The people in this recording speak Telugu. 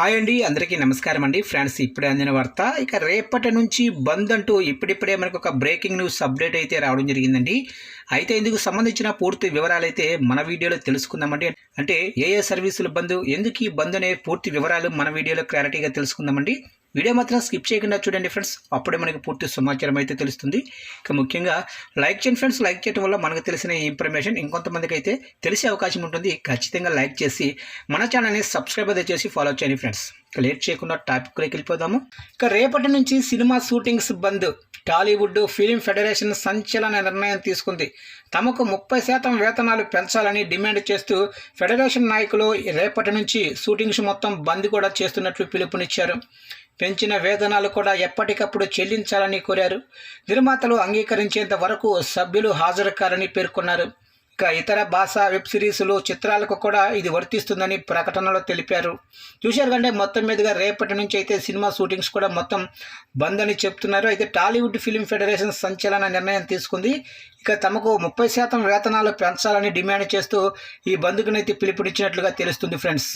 హాయ్ అండి అందరికీ నమస్కారం అండి. ఫ్రెండ్స్ ఇప్పుడే అందిన వార్త. ఇక రేపటి నుంచి బంద్ అంటూ ఇప్పుడిప్పుడే మనకు ఒక బ్రేకింగ్ న్యూస్ అప్డేట్ అయితే రావడం జరిగిందండి. అయితే ఇందుకు సంబంధించిన పూర్తి వివరాలు అయితే మన వీడియోలో తెలుసుకుందామండి. అంటే ఏ ఏ సర్వీసులు బంద్ ఎందుకు ఈ బంద్ అనే పూర్తి వివరాలు మన వీడియోలో క్లారిటీగా తెలుసుకుందామండి. వీడియో మాత్రం స్కిప్ చేయకుండా చూడండి ఫ్రెండ్స్. అప్పుడే మనకి పూర్తి సమాచారం అయితే తెలుస్తుంది. ఇక ముఖ్యంగా లైక్ చేయండి ఫ్రెండ్స్. లైక్ చేయడం వల్ల మనకు తెలిసిన ఇన్ఫర్మేషన్ ఇంకొంతమందికి అయితే తెలిసే అవకాశం ఉంటుంది. ఖచ్చితంగా లైక్ చేసి మన ఛానల్ని సబ్స్క్రైబ్ అయితే చేసి ఫాలో చేయండి ఫ్రెండ్స్. ఇక లేట్ చేయకుండా టాపిక్లోకి వెళ్ళిపోదాము. ఇక రేపటి నుంచి cinema shootings bandh. Tollywood film federation సంచలన నిర్ణయం తీసుకుంది. తమకు ముప్పై శాతం వేతనాలు పెంచాలని డిమాండ్ చేస్తూ ఫెడరేషన్ నాయకులు రేపటి నుంచి షూటింగ్స్ మొత్తం బంద్ కూడా చేస్తున్నట్లు పిలుపునిచ్చారు. పెంచిన వేతనాలు కూడా ఎప్పటికప్పుడు చెల్లించాలని కోరారు. నిర్మాతలు అంగీకరించేంత వరకు సభ్యులు హాజరు కారని పేర్కొన్నారు. ఇక ఇతర భాష వెబ్ సిరీస్లు చిత్రాలకు కూడా ఇది వర్తిస్తుందని ప్రకటనలో తెలిపారు. చూశారు కంటే మొత్తం మీదుగా రేపటి నుంచి అయితే సినిమా షూటింగ్స్ కూడా మొత్తం బంద్ అని చెప్తున్నారు. అయితే టాలీవుడ్ ఫిలిం ఫెడరేషన్ సంచలన నిర్ణయం తీసుకుంది. ఇక తమకు ముప్పై శాతం వేతనాలు పెంచాలని డిమాండ్ చేస్తూ ఈ బంద్కునైతే పిలుపునిచ్చినట్లుగా తెలుస్తుంది ఫ్రెండ్స్.